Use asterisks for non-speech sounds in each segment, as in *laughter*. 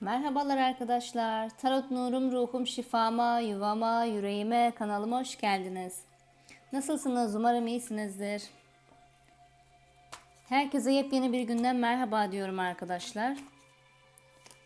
Merhabalar arkadaşlar. Tarot nurum, ruhum, şifama, yuvama, yüreğime, kanalıma hoş geldiniz. Nasılsınız? Umarım iyisinizdir. Herkese yepyeni bir günden merhaba diyorum arkadaşlar.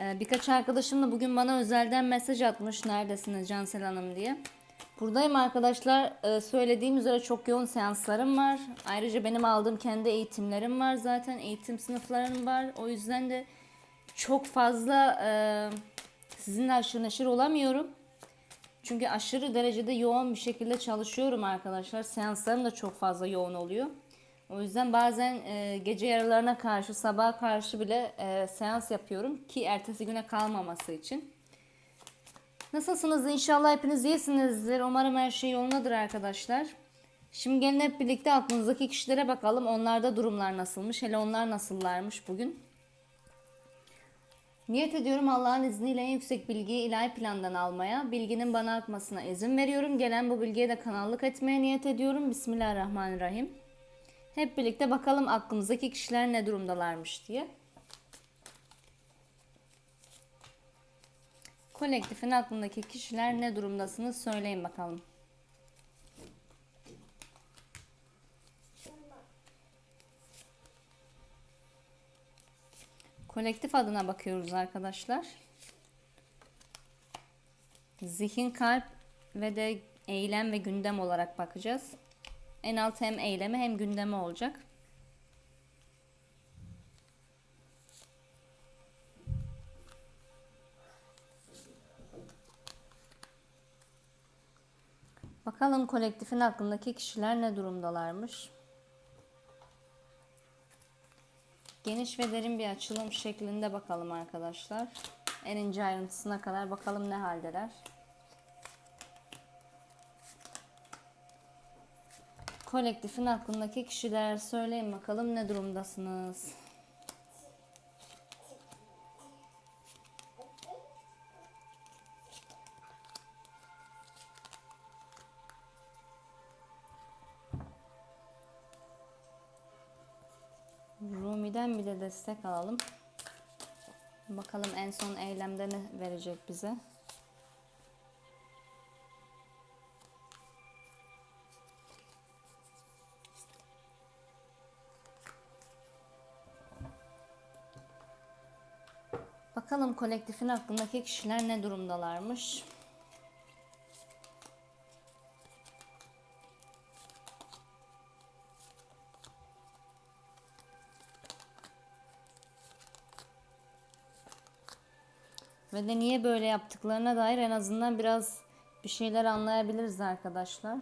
Ee, birkaç arkadaşım da bugün bana özelden mesaj atmış. Neredesiniz Cansel Hanım diye. Buradayım arkadaşlar. Ee, söylediğim üzere çok yoğun seanslarım var. Ayrıca benim aldığım kendi eğitimlerim var zaten. Eğitim sınıflarım var. O yüzden de çok fazla e, sizinle aşırı neşir olamıyorum. Çünkü aşırı derecede yoğun bir şekilde çalışıyorum arkadaşlar. Seanslarım da çok fazla yoğun oluyor. O yüzden bazen e, gece yarılarına karşı, sabaha karşı bile e, seans yapıyorum ki ertesi güne kalmaması için. Nasılsınız? İnşallah hepiniz iyisinizdir. Umarım her şey yolundadır arkadaşlar. Şimdi gelin hep birlikte aklınızdaki kişilere bakalım. Onlarda durumlar nasılmış? Hele onlar nasıllarmış bugün? Niyet ediyorum Allah'ın izniyle en yüksek bilgiyi ilahi plandan almaya, bilginin bana akmasına izin veriyorum. Gelen bu bilgiye de kanallık etmeye niyet ediyorum. Bismillahirrahmanirrahim. Hep birlikte bakalım aklımızdaki kişiler ne durumdalarmış diye. Kolektifin aklındaki kişiler ne durumdasınız söyleyin bakalım. Kolektif adına bakıyoruz arkadaşlar. Zihin, kalp ve de eylem ve gündem olarak bakacağız. En alt hem eylemi hem gündemi olacak. Bakalım kolektifin aklındaki kişiler ne durumdalarmış. Geniş ve derin bir açılım şeklinde bakalım arkadaşlar. En ince ayrıntısına kadar bakalım ne haldeler. Kolektifin aklındaki kişiler söyleyin bakalım ne durumdasınız. Destek alalım. Bakalım en son eylemde ne verecek bize. Bakalım kolektifin aklındaki kişiler ne durumdalarmış. Ve de niye böyle yaptıklarına dair en azından biraz bir şeyler anlayabiliriz arkadaşlar.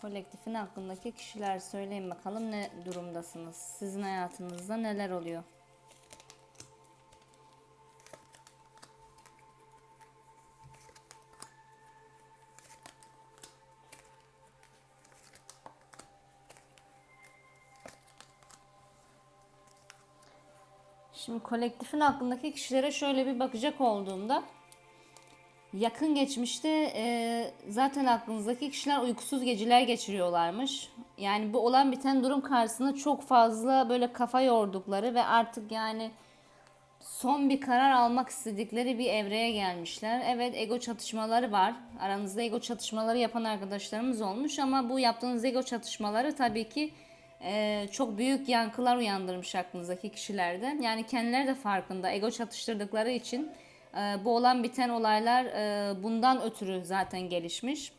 Kolektifin aklındaki kişiler söyleyin bakalım ne durumdasınız? Sizin hayatınızda neler oluyor? Şimdi kolektifin aklındaki kişilere şöyle bir bakacak olduğumda yakın geçmişte e, zaten aklınızdaki kişiler uykusuz geceler geçiriyorlarmış. Yani bu olan biten durum karşısında çok fazla böyle kafa yordukları ve artık yani son bir karar almak istedikleri bir evreye gelmişler. Evet ego çatışmaları var. Aranızda ego çatışmaları yapan arkadaşlarımız olmuş ama bu yaptığınız ego çatışmaları tabii ki e, çok büyük yankılar uyandırmış aklınızdaki kişilerde. Yani kendileri de farkında. Ego çatıştırdıkları için e, bu olan biten olaylar e, bundan ötürü zaten gelişmiş.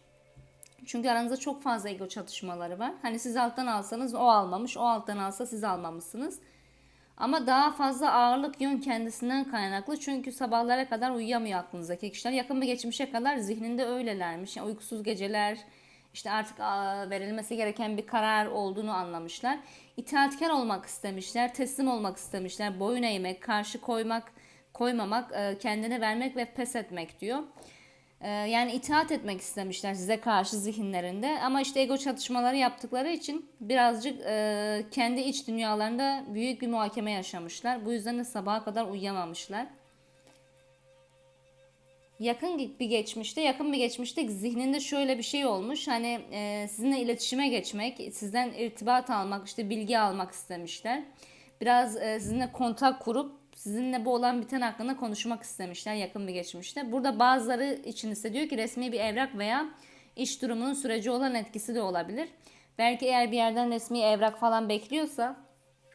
Çünkü aranızda çok fazla ego çatışmaları var. Hani siz alttan alsanız o almamış, o alttan alsa siz almamışsınız. Ama daha fazla ağırlık yön kendisinden kaynaklı. Çünkü sabahlara kadar uyuyamıyor aklınızdaki kişiler. Yakın bir geçmişe kadar zihninde öylelermiş. Yani uykusuz geceler, işte artık verilmesi gereken bir karar olduğunu anlamışlar. İtaatkar olmak istemişler, teslim olmak istemişler, boyun eğmek, karşı koymak, koymamak, kendine vermek ve pes etmek diyor. Yani itaat etmek istemişler size karşı zihinlerinde ama işte ego çatışmaları yaptıkları için birazcık kendi iç dünyalarında büyük bir muhakeme yaşamışlar. Bu yüzden de sabaha kadar uyuyamamışlar. Yakın bir geçmişte, yakın bir geçmişte zihninde şöyle bir şey olmuş. Hani e, sizinle iletişime geçmek, sizden irtibat almak, işte bilgi almak istemişler. Biraz e, sizinle kontak kurup sizinle bu olan biten hakkında konuşmak istemişler yakın bir geçmişte. Burada bazıları için ise diyor ki resmi bir evrak veya iş durumunun süreci olan etkisi de olabilir. Belki eğer bir yerden resmi evrak falan bekliyorsa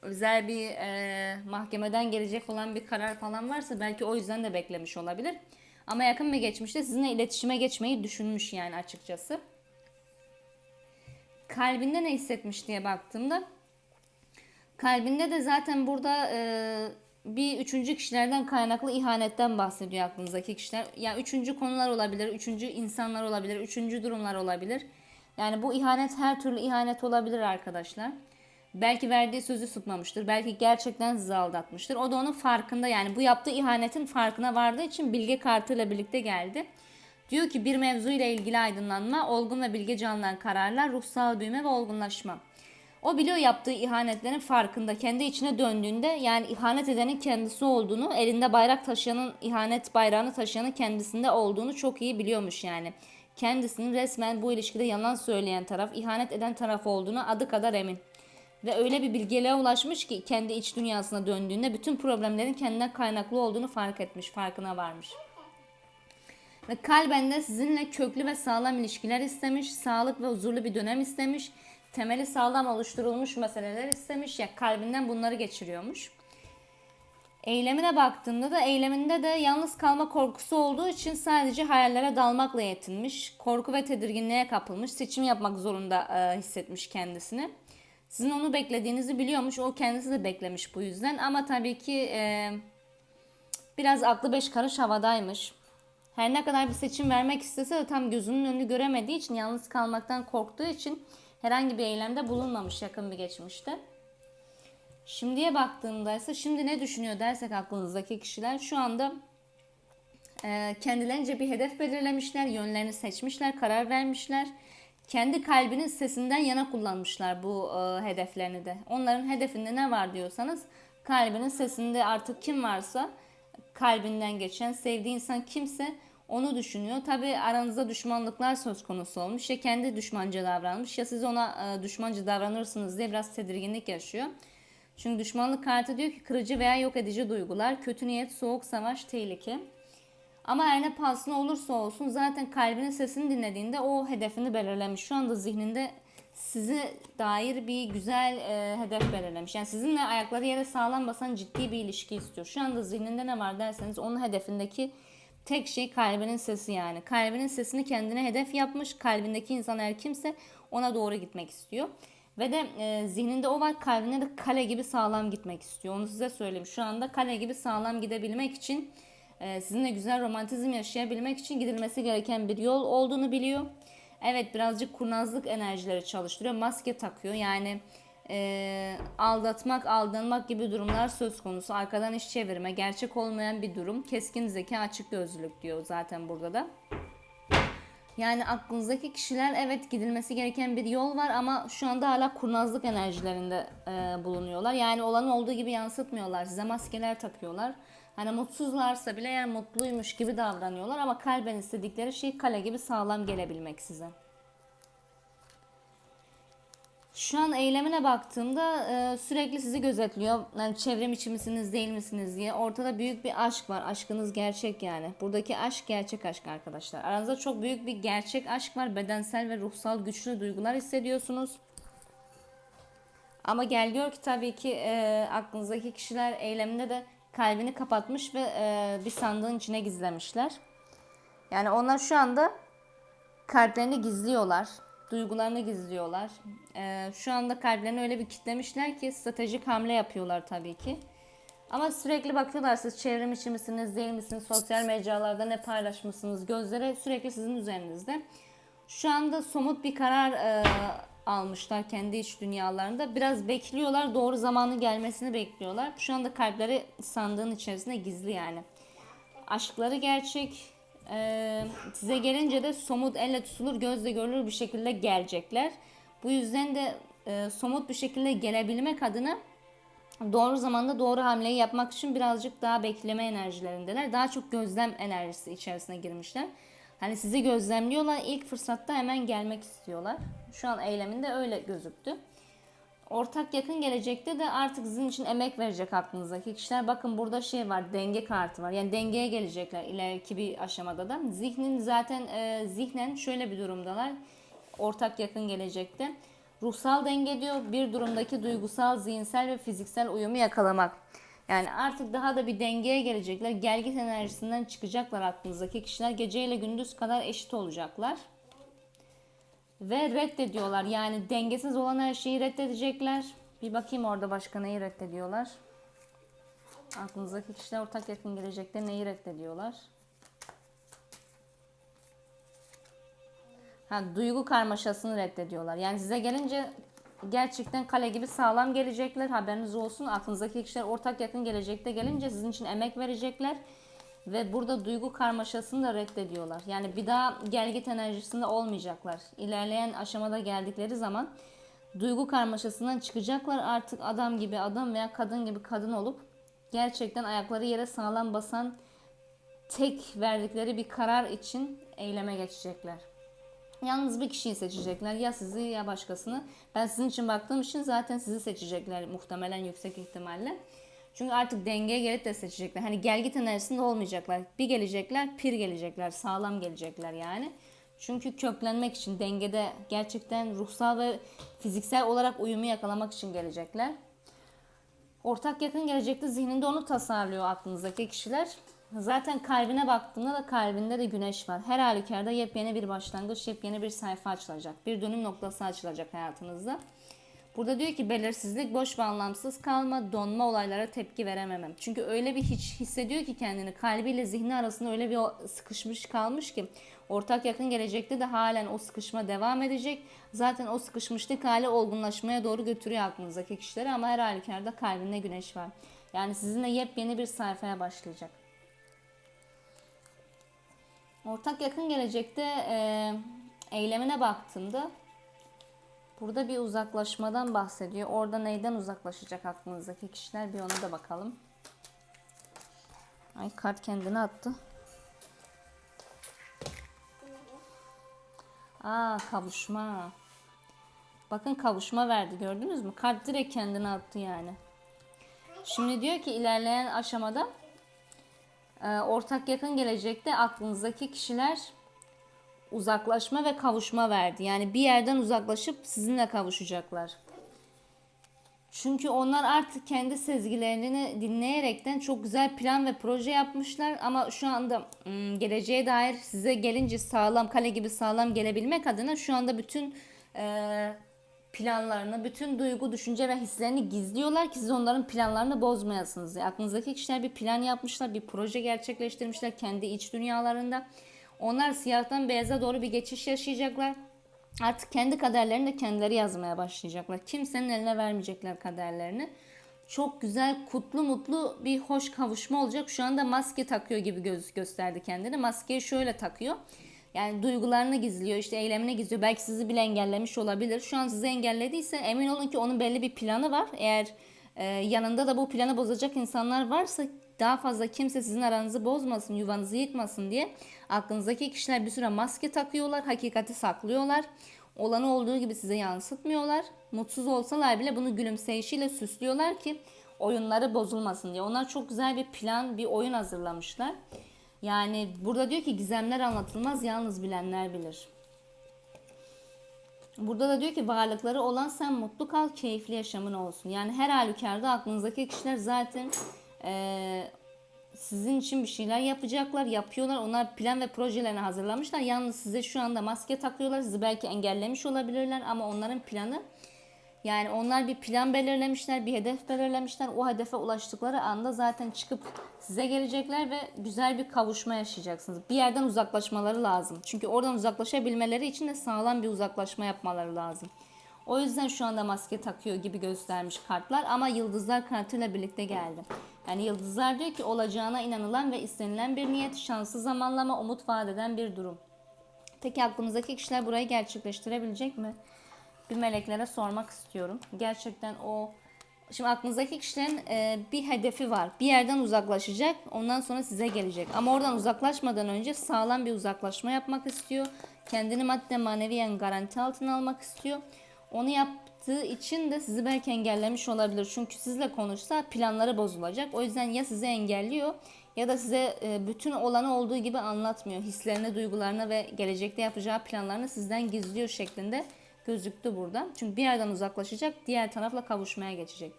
özel bir e, mahkemeden gelecek olan bir karar falan varsa belki o yüzden de beklemiş olabilir. Ama yakın bir geçmişte sizinle iletişime geçmeyi düşünmüş yani açıkçası. Kalbinde ne hissetmiş diye baktığımda kalbinde de zaten burada e, bir üçüncü kişilerden kaynaklı ihanetten bahsediyor aklınızdaki kişiler. Yani üçüncü konular olabilir, üçüncü insanlar olabilir, üçüncü durumlar olabilir. Yani bu ihanet her türlü ihanet olabilir arkadaşlar. Belki verdiği sözü tutmamıştır. Belki gerçekten sizi aldatmıştır. O da onun farkında yani bu yaptığı ihanetin farkına vardığı için bilge kartıyla birlikte geldi. Diyor ki bir mevzu ile ilgili aydınlanma, olgun ve bilge canlanan kararlar, ruhsal büyüme ve olgunlaşma. O biliyor yaptığı ihanetlerin farkında. Kendi içine döndüğünde yani ihanet edenin kendisi olduğunu, elinde bayrak taşıyanın, ihanet bayrağını taşıyanın kendisinde olduğunu çok iyi biliyormuş yani. Kendisinin resmen bu ilişkide yalan söyleyen taraf, ihanet eden taraf olduğunu adı kadar emin. Ve öyle bir bilgeliğe ulaşmış ki kendi iç dünyasına döndüğünde bütün problemlerin kendinden kaynaklı olduğunu fark etmiş, farkına varmış. Ve kalben de sizinle köklü ve sağlam ilişkiler istemiş, sağlık ve huzurlu bir dönem istemiş, temeli sağlam oluşturulmuş meseleler istemiş ya kalbinden bunları geçiriyormuş. Eylemine baktığımda da eyleminde de yalnız kalma korkusu olduğu için sadece hayallere dalmakla yetinmiş. Korku ve tedirginliğe kapılmış. Seçim yapmak zorunda e, hissetmiş kendisini. Sizin onu beklediğinizi biliyormuş. O kendisi de beklemiş bu yüzden. Ama tabii ki e, biraz aklı beş karış havadaymış. Her ne kadar bir seçim vermek istese de tam gözünün önünü göremediği için, yalnız kalmaktan korktuğu için herhangi bir eylemde bulunmamış yakın bir geçmişte. Şimdiye baktığımda ise şimdi ne düşünüyor dersek aklınızdaki kişiler şu anda e, kendilerince bir hedef belirlemişler, yönlerini seçmişler, karar vermişler. Kendi kalbinin sesinden yana kullanmışlar bu e, hedeflerini de. Onların hedefinde ne var diyorsanız kalbinin sesinde artık kim varsa kalbinden geçen sevdiği insan kimse onu düşünüyor. Tabi aranızda düşmanlıklar söz konusu olmuş. Ya kendi düşmanca davranmış ya siz ona e, düşmanca davranırsınız diye biraz tedirginlik yaşıyor. Çünkü düşmanlık kartı diyor ki kırıcı veya yok edici duygular, kötü niyet, soğuk savaş, tehlike. Ama her ne pahasına olursa olsun zaten kalbinin sesini dinlediğinde o hedefini belirlemiş. Şu anda zihninde size dair bir güzel e, hedef belirlemiş. Yani sizinle ayakları yere sağlam basan ciddi bir ilişki istiyor. Şu anda zihninde ne var derseniz onun hedefindeki tek şey kalbinin sesi yani. Kalbinin sesini kendine hedef yapmış. Kalbindeki insan eğer kimse ona doğru gitmek istiyor. Ve de e, zihninde o var kalbinde de kale gibi sağlam gitmek istiyor. Onu size söyleyeyim. Şu anda kale gibi sağlam gidebilmek için sizinle güzel romantizm yaşayabilmek için gidilmesi gereken bir yol olduğunu biliyor. Evet birazcık kurnazlık enerjileri çalıştırıyor. Maske takıyor. Yani e, aldatmak, aldanmak gibi durumlar söz konusu. Arkadan iş çevirme, gerçek olmayan bir durum. Keskin zeka, açık gözlülük diyor zaten burada da. Yani aklınızdaki kişiler evet gidilmesi gereken bir yol var ama şu anda hala kurnazlık enerjilerinde e, bulunuyorlar. Yani olan olduğu gibi yansıtmıyorlar. Size maskeler takıyorlar. Hani mutsuzlarsa bile eğer mutluymuş gibi davranıyorlar ama kalben istedikleri şey kale gibi sağlam gelebilmek size. Şu an eylemine baktığımda e, sürekli sizi gözetliyor. Yani çevrem içi misiniz değil misiniz diye. Ortada büyük bir aşk var. Aşkınız gerçek yani. Buradaki aşk gerçek aşk arkadaşlar. Aranızda çok büyük bir gerçek aşk var. Bedensel ve ruhsal güçlü duygular hissediyorsunuz. Ama gel gör ki tabii ki e, aklınızdaki kişiler eyleminde de kalbini kapatmış ve e, bir sandığın içine gizlemişler. Yani onlar şu anda kalplerini gizliyorlar duygularını gizliyorlar. Ee, şu anda kalplerini öyle bir kitlemişler ki stratejik hamle yapıyorlar tabii ki. Ama sürekli bakıyorlar siz çevrim içi misiniz değil misiniz, sosyal mecralarda ne paylaşmışsınız, gözleri sürekli sizin üzerinizde. Şu anda somut bir karar e, almışlar kendi iç dünyalarında. Biraz bekliyorlar, doğru zamanı gelmesini bekliyorlar. Şu anda kalpleri sandığın içerisinde gizli yani. Aşkları gerçek, ee, size gelince de somut elle tutulur gözle görülür bir şekilde gelecekler. Bu yüzden de e, somut bir şekilde gelebilmek adına doğru zamanda doğru hamleyi yapmak için birazcık daha bekleme enerjilerindeler. Daha çok gözlem enerjisi içerisine girmişler. Hani sizi gözlemliyorlar. ilk fırsatta hemen gelmek istiyorlar. Şu an eyleminde öyle gözüktü. Ortak yakın gelecekte de artık sizin için emek verecek aklınızdaki kişiler. Bakın burada şey var, denge kartı var. Yani dengeye gelecekler ileriki bir aşamada da. Zihnin zaten e, zihnen şöyle bir durumdalar. Ortak yakın gelecekte. Ruhsal denge diyor, bir durumdaki duygusal, zihinsel ve fiziksel uyumu yakalamak. Yani artık daha da bir dengeye gelecekler. Gelgit enerjisinden çıkacaklar aklınızdaki kişiler. Geceyle gündüz kadar eşit olacaklar ve reddediyorlar. Yani dengesiz olan her şeyi reddedecekler. Bir bakayım orada başka neyi reddediyorlar. Aklınızdaki kişiler ortak yakın gelecekte neyi reddediyorlar? Ha, duygu karmaşasını reddediyorlar. Yani size gelince gerçekten kale gibi sağlam gelecekler. Haberiniz olsun. Aklınızdaki kişiler ortak yakın gelecekte gelince sizin için emek verecekler. Ve burada duygu karmaşasını da reddediyorlar. Yani bir daha gelgit enerjisinde olmayacaklar. İlerleyen aşamada geldikleri zaman duygu karmaşasından çıkacaklar. Artık adam gibi adam veya kadın gibi kadın olup gerçekten ayakları yere sağlam basan tek verdikleri bir karar için eyleme geçecekler. Yalnız bir kişiyi seçecekler. Ya sizi ya başkasını. Ben sizin için baktığım için zaten sizi seçecekler muhtemelen yüksek ihtimalle. Çünkü artık dengeye gelip de seçecekler. Hani gelgit enerjisinde olmayacaklar. Bir gelecekler, pir gelecekler, sağlam gelecekler yani. Çünkü köklenmek için dengede gerçekten ruhsal ve fiziksel olarak uyumu yakalamak için gelecekler. Ortak yakın gelecekte zihninde onu tasarlıyor aklınızdaki kişiler. Zaten kalbine baktığında da kalbinde de güneş var. Her halükarda yepyeni bir başlangıç, yepyeni bir sayfa açılacak. Bir dönüm noktası açılacak hayatınızda. Burada diyor ki belirsizlik, boş ve anlamsız kalma, donma olaylara tepki verememem. Çünkü öyle bir hiç hissediyor ki kendini kalbiyle zihni arasında öyle bir sıkışmış kalmış ki ortak yakın gelecekte de halen o sıkışma devam edecek. Zaten o sıkışmışlık hali olgunlaşmaya doğru götürüyor aklınızdaki kişileri ama her halükarda kalbinde güneş var. Yani sizinle yepyeni bir sayfaya başlayacak. Ortak yakın gelecekte e, eylemine baktığımda Burada bir uzaklaşmadan bahsediyor. Orada neyden uzaklaşacak aklınızdaki kişiler bir ona da bakalım. Ay kart kendini attı. Aa kavuşma. Bakın kavuşma verdi gördünüz mü? Kart direkt kendini attı yani. Şimdi diyor ki ilerleyen aşamada ortak yakın gelecekte aklınızdaki kişiler uzaklaşma ve kavuşma verdi. Yani bir yerden uzaklaşıp sizinle kavuşacaklar. Çünkü onlar artık kendi sezgilerini dinleyerekten çok güzel plan ve proje yapmışlar ama şu anda ım, geleceğe dair size gelince sağlam kale gibi sağlam gelebilmek adına şu anda bütün e, planlarını, bütün duygu, düşünce ve hislerini gizliyorlar ki siz onların planlarını bozmayasınız. Yani aklınızdaki kişiler bir plan yapmışlar, bir proje gerçekleştirmişler kendi iç dünyalarında. Onlar siyahtan beyaza doğru bir geçiş yaşayacaklar. Artık kendi kaderlerini de kendileri yazmaya başlayacaklar. Kimsenin eline vermeyecekler kaderlerini. Çok güzel, kutlu, mutlu bir hoş kavuşma olacak. Şu anda maske takıyor gibi göz gösterdi kendini. Maskeyi şöyle takıyor. Yani duygularını gizliyor, işte eylemini gizliyor. Belki sizi bile engellemiş olabilir. Şu an sizi engellediyse emin olun ki onun belli bir planı var. Eğer e, yanında da bu planı bozacak insanlar varsa daha fazla kimse sizin aranızı bozmasın, yuvanızı yıkmasın diye aklınızdaki kişiler bir süre maske takıyorlar, hakikati saklıyorlar. Olanı olduğu gibi size yansıtmıyorlar. Mutsuz olsalar bile bunu gülümseyişiyle süslüyorlar ki oyunları bozulmasın diye. Onlar çok güzel bir plan, bir oyun hazırlamışlar. Yani burada diyor ki gizemler anlatılmaz, yalnız bilenler bilir. Burada da diyor ki varlıkları olan sen mutlu kal, keyifli yaşamın olsun. Yani her halükarda aklınızdaki kişiler zaten eee, sizin için bir şeyler yapacaklar, yapıyorlar. Onlar plan ve projelerini hazırlamışlar. Yalnız size şu anda maske takıyorlar. Sizi belki engellemiş olabilirler ama onların planı yani onlar bir plan belirlemişler, bir hedef belirlemişler. O hedefe ulaştıkları anda zaten çıkıp size gelecekler ve güzel bir kavuşma yaşayacaksınız. Bir yerden uzaklaşmaları lazım. Çünkü oradan uzaklaşabilmeleri için de sağlam bir uzaklaşma yapmaları lazım. O yüzden şu anda maske takıyor gibi göstermiş kartlar ama yıldızlar kartıyla birlikte geldi. Yani yıldızlar diyor ki olacağına inanılan ve istenilen bir niyet, şanslı zamanlama, umut vaat eden bir durum. Peki aklımızdaki kişiler burayı gerçekleştirebilecek mi? Bir meleklere sormak istiyorum. Gerçekten o Şimdi aklınızdaki kişilerin e, bir hedefi var. Bir yerden uzaklaşacak. Ondan sonra size gelecek. Ama oradan uzaklaşmadan önce sağlam bir uzaklaşma yapmak istiyor. Kendini madde maneviyen garanti altına almak istiyor. Onu yaptığı için de sizi belki engellemiş olabilir. Çünkü sizle konuşsa planları bozulacak. O yüzden ya sizi engelliyor ya da size e, bütün olanı olduğu gibi anlatmıyor. Hislerini, duygularını ve gelecekte yapacağı planlarını sizden gizliyor şeklinde gözüktü burada. Çünkü bir yerden uzaklaşacak, diğer tarafla kavuşmaya geçecek.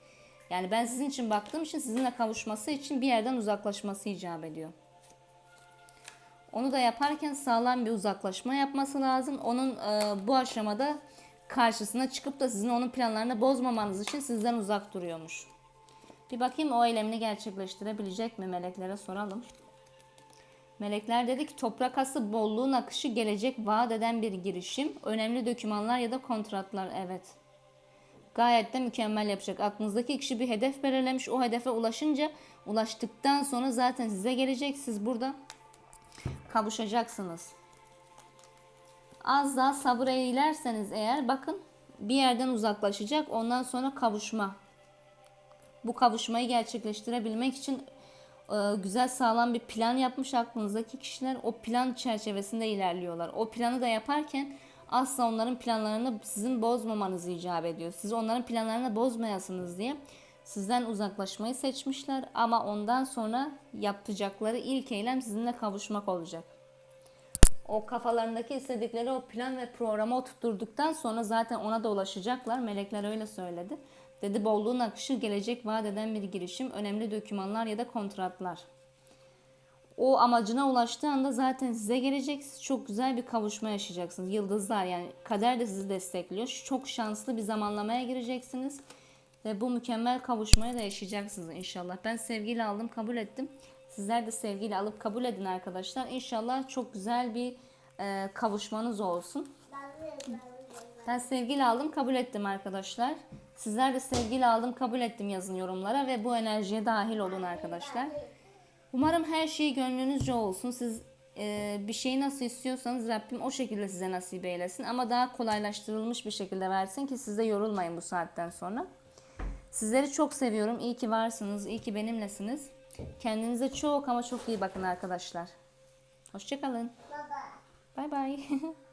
Yani ben sizin için baktığım için sizinle kavuşması için bir yerden uzaklaşması icap ediyor. Onu da yaparken sağlam bir uzaklaşma yapması lazım. Onun e, bu aşamada karşısına çıkıp da sizin onun planlarını bozmamanız için sizden uzak duruyormuş. Bir bakayım o eylemini gerçekleştirebilecek mi meleklere soralım. Melekler dedi ki toprak ası bolluğun akışı gelecek vaat eden bir girişim. Önemli dokümanlar ya da kontratlar evet. Gayet de mükemmel yapacak. Aklınızdaki kişi bir hedef belirlemiş. O hedefe ulaşınca ulaştıktan sonra zaten size gelecek. Siz burada kavuşacaksınız. Az daha sabır eğilerseniz eğer bakın bir yerden uzaklaşacak. Ondan sonra kavuşma. Bu kavuşmayı gerçekleştirebilmek için güzel sağlam bir plan yapmış aklınızdaki kişiler. O plan çerçevesinde ilerliyorlar. O planı da yaparken asla onların planlarını sizin bozmamanız icap ediyor. Siz onların planlarını bozmayasınız diye sizden uzaklaşmayı seçmişler ama ondan sonra yapacakları ilk eylem sizinle kavuşmak olacak. O kafalarındaki istedikleri o plan ve programı oturttuktan sonra zaten ona da ulaşacaklar. Melekler öyle söyledi. Dedi bolluğun akışı gelecek vaat eden bir girişim, önemli dokümanlar ya da kontratlar. O amacına ulaştığı anda zaten size gelecek. Siz çok güzel bir kavuşma yaşayacaksınız. Yıldızlar yani kader de sizi destekliyor. Çok şanslı bir zamanlamaya gireceksiniz. Ve bu mükemmel kavuşmayı da yaşayacaksınız inşallah. Ben sevgiyle aldım, kabul ettim. Sizler de sevgiyle alıp kabul edin arkadaşlar. İnşallah çok güzel bir e, kavuşmanız olsun. Ben sevgiyle aldım, kabul ettim arkadaşlar. Sizler de sevgiyle aldım, kabul ettim yazın yorumlara ve bu enerjiye dahil olun arkadaşlar. Umarım her şey gönlünüzce olsun. Siz e, bir şeyi nasıl istiyorsanız Rabbim o şekilde size nasip eylesin. Ama daha kolaylaştırılmış bir şekilde versin ki siz de yorulmayın bu saatten sonra. Sizleri çok seviyorum. İyi ki varsınız. İyi ki benimlesiniz. Kendinize çok ama çok iyi bakın arkadaşlar. Hoşçakalın. Baba. Bay bay. *laughs*